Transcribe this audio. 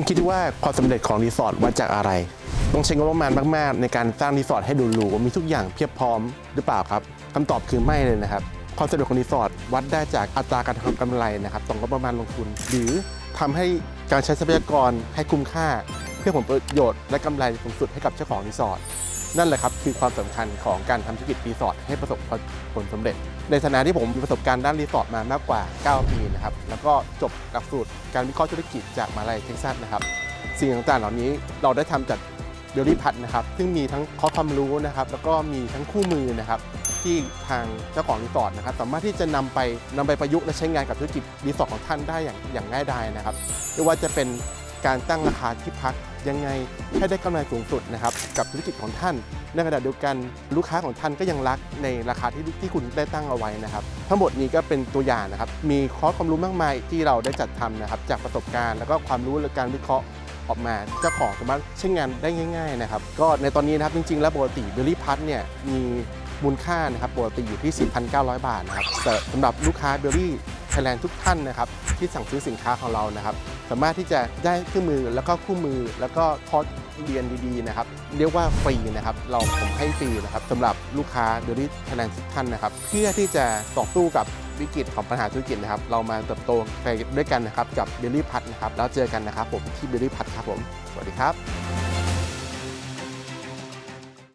คุณคิดว่าความสำเร็จของรีสอร์ทวัดจากอะไร ต้องใช้งบประมาณมากๆ ในการสร้างรีสอร์ทให้ดูหรูมีทุกอย่างเพียบพร้อมหรือเปล่าครับคำตอบคือไม่เลยนะครับ ความสำเร็จของรีสอร์ทวัดได้จากอัตราการทำกำไรนะครับต่องบประมาณลงทุน หรือทำให้การใช้ทรัพยากรให้คุ้มค่า เพื่อผลประโยชน์และกำไรสูงสุดให้กับเจ้าของรีสอร์ท นั่นแหละครับคือความสำคัญของการทำธุรกิจรีสอร์ทให้ประสบผลสำเร็จ ในฐานะที่ผมมีประสบการณ์ด้านรีสอร์ทมามากกว่า 9 ปีนะครับแล้วก็จบหลักสูตรการวิเคราะห์ธุรกิจจากมาลัยเท็กซัสนะครับสิ่งต่างๆ เหล่านี้เราได้ทำจากเดลิพัทนะครับซึ่งมีทั้งข้อความรู้นะครับแล้วก็มีทั้งคู่มือนะครับที่ทางเจ้าของรีสอร์ทนะครับสามารถที่จะนำไปนำไปประยุกต์และใช้งานกับธุรกิจรีสอร์ทของท่านได้อย่างอย่างง่ายดายนะครับไม่ว่าจะเป็น การตั้งราคาที่พักยังไงให้ได้กำไรสูงสุดนะครับกับธุรกิจของท่าน ในขณะเดียวกันลูกค้าของท่านก็ยังรักในราคาที่ที่คุณได้ตั้งเอาไว้นะครับ ทั้งหมดนี้ก็เป็นตัวอย่างนะครับ มีคอร์สความรู้มากมายที่เราได้จัดทำนะครับ จากประสบการณ์ แล้วก็ความรู้และการวิเคราะห์ออกมาเจ้าของสามารถใช้งานได้ง่าย ๆนะครับ ก็ในตอนนี้นะครับจริงๆ แล้วปกติเบลลี่พัทเนี่ยมีมูลค่านะครับปกติอยู่ที่ 4,900 บาทนะครับแต่สำหรับลูกค้าเบลลี่ ยแลนด์ทุกท่านนะครับที่สั่งซื้อสินค้าของเรานะครับ สามารถที่จะได้เครื่องมือแล้วก็คู่มือแล้วก็คอร์สเรียนดีๆนะครับ เรียกว่าฟรีนะครับ เราผมให้ฟรีนะครับสำหรับลูกค้าเดลิทไทยแลนด์ทุกท่านนะครับ เพื่อที่จะต่อสู้กับวิกฤตของปัญหาธุรกิจนะครับ เรามาเติบโตไปด้วยกันนะครับกับเบลลี่พัทนะครับแล้วเจอกันนะครับผมที่เบลลี่พัทครับผมสวัสดีครับ